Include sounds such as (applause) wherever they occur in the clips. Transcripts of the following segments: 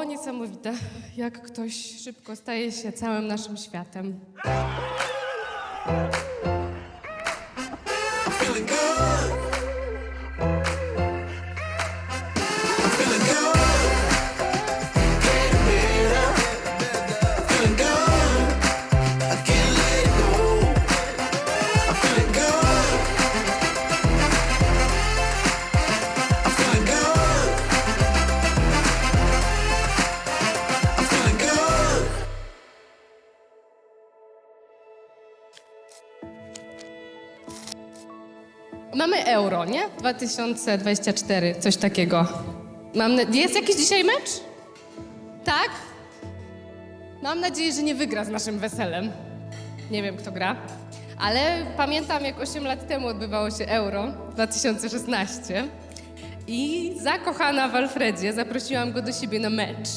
To niesamowite, jak ktoś szybko staje się całym naszym światem. Mamy euro, nie? 2024, coś takiego. Mam na... Jest jakiś dzisiaj mecz? Tak? Mam nadzieję, że nie wygra z naszym weselem. Nie wiem, kto gra. Ale pamiętam, jak 8 lat temu odbywało się Euro 2016 i zakochana w Alfredzie zaprosiłam go do siebie na mecz.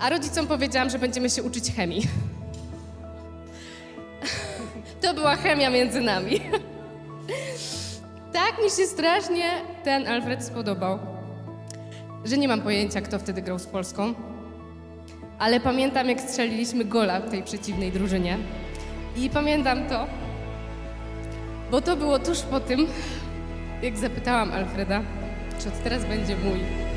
A rodzicom powiedziałam, że będziemy się uczyć chemii. (laughs) To była chemia między nami. (laughs) Tak mi się strasznie ten Alfred spodobał, że nie mam pojęcia, kto wtedy grał z Polską. Ale pamiętam, jak strzeliliśmy gola w tej przeciwnej drużynie. I pamiętam to, bo to było tuż po tym, jak zapytałam Alfreda, czy od teraz będzie mój.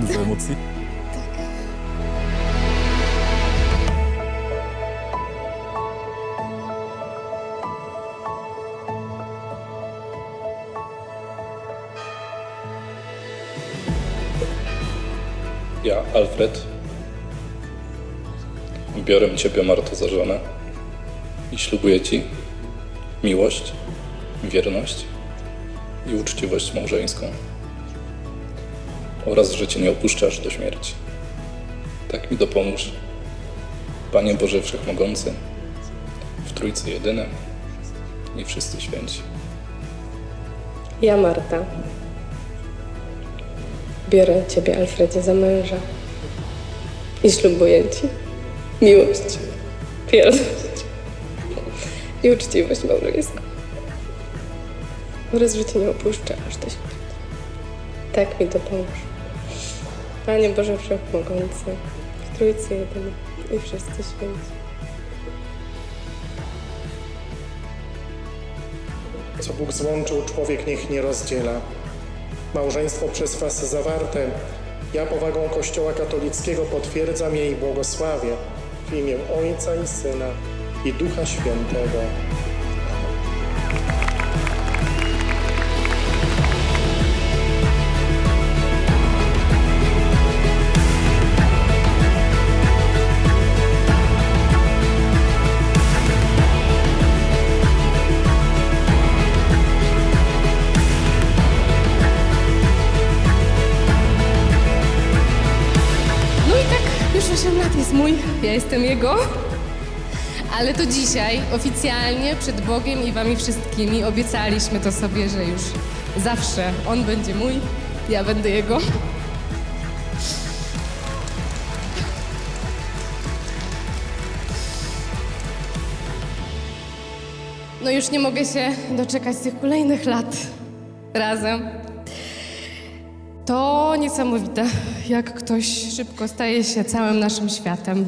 Dużo emocji? Ja, Alfred, biorę Ciebie, Marto, za żonę. I ślubuję Ci miłość, wierność i uczciwość małżeńską oraz, że Cię nie opuszczasz do śmierci. Tak mi dopomóż, Panie Boże Wszechmogący, w Trójcy Jedynym i wszyscy święci. Ja, Marta, biorę Ciebie, Alfredzie, za męża i ślubuję Ci miłość, wierność i uczciwość małżeńską oraz, że Cię nie opuszczę aż do śmierci. Tak mi dopomóż. Panie Boże Wszechmogący, w Trójcy Jedyny i wszyscy święci. Co Bóg złączył, człowiek niech nie rozdziela. Małżeństwo przez Was zawarte, ja powagą Kościoła katolickiego potwierdzam je i błogosławię w imię Ojca i Syna i Ducha Świętego. 8 lat jest mój, ja jestem jego. Ale to dzisiaj oficjalnie przed Bogiem i wami wszystkimi obiecaliśmy to sobie, że już zawsze on będzie mój, ja będę jego. No już nie mogę się doczekać tych kolejnych lat razem. To niesamowite, jak ktoś szybko staje się całym naszym światem.